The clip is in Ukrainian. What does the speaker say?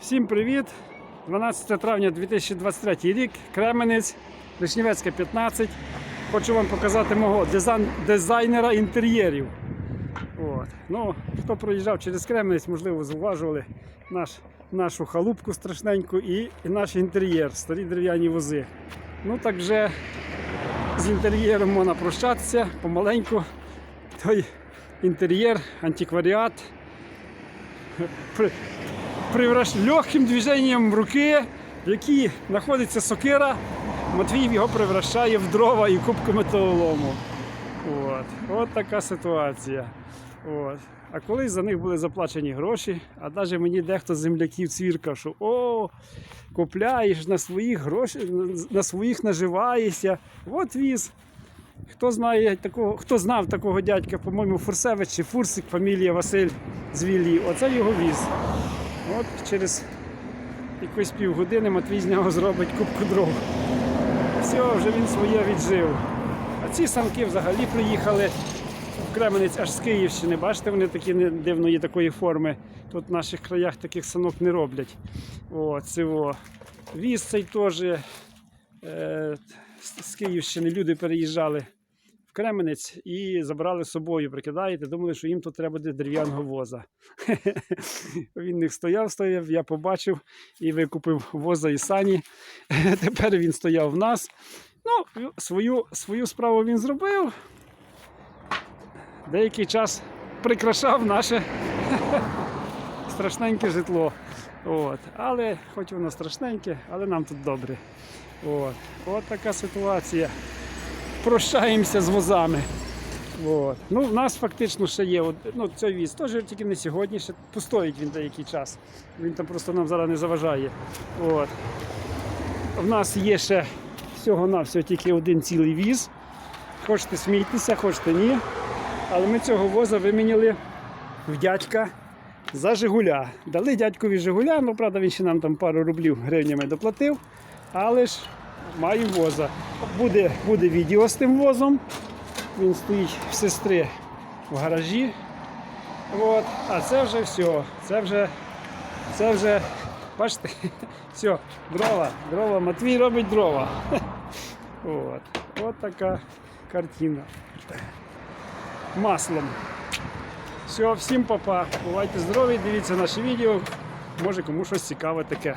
Всім привіт! 12 травня 2023 рік, Кременець, Вишнівецька 15. Хочу вам показати мого дизайн, дизайнера інтер'єрів. От. Ну, хто проїжджав через Кременець, можливо, зауважували наш, нашу халупку страшненьку і, і наш інтер'єр, старі дерев'яні вози. Ну так вже з інтер'єром можна прощатися помаленьку. Той інтер'єр, антикваріат. При, привращ... легким движенням руки, в якій знаходиться сокира, Матвій його превращає в дрова і кубку металолому. От. От така ситуація. От. А колись за них були заплачені гроші, а навіть мені дехто з земляків цвіркав, що о, купляєш на своїх гроші, на своїх наживаєшся. От віз. Хто знає такого, хто знав такого дядька, по-моєму, Фурсевич чи Фурсик, фамілія Василь з Віллі, оце його віз. От через якось півгодини Матвій з нього зробить кубку дров. Все, вже він своє віджив. А ці санки взагалі приїхали в Кременець аж з Київщини. Бачите, вони такі дивної такої форми. Тут в наших краях таких санок не роблять. О, цього. Віз цей теж е, з Київщини люди переїжджали Кременець і забрали з собою, прикидаєте, думали, що їм тут треба буде дерев'яного воза. Він них стояв, стояв, я побачив і викупив воза і сані. Тепер він стояв в нас. Ну, свою, свою справу він зробив. Деякий час прикрашав наше страшненьке житло. От. Але, хоч воно страшненьке, але нам тут добре. От, От така ситуація. Прощаємося з возами. От. Ну, в нас фактично ще є. Ну, цей віз теж тільки не сьогодні, ще постоїть він деякий час. Він там просто нам зараз не заважає. От. В нас є ще всього-навсього тільки один цілий віз. Хочете смійтеся, хочете ні. Але ми цього воза виміняли в дядька за Жигуля. Дали дядькові Жигуля, ну правда він ще нам там пару рублів гривнями доплатив. Але ж маю воза. Буде, буде відео з тим возом. Він стоїть в сестри в гаражі. От. А це вже все. Це вже, це вже, бачите, все, дрова, дрова. Матвій робить дрова. От. От така картина. Маслом. Все, всім папа. Бувайте здорові, дивіться наші відео. Може кому щось цікаве таке.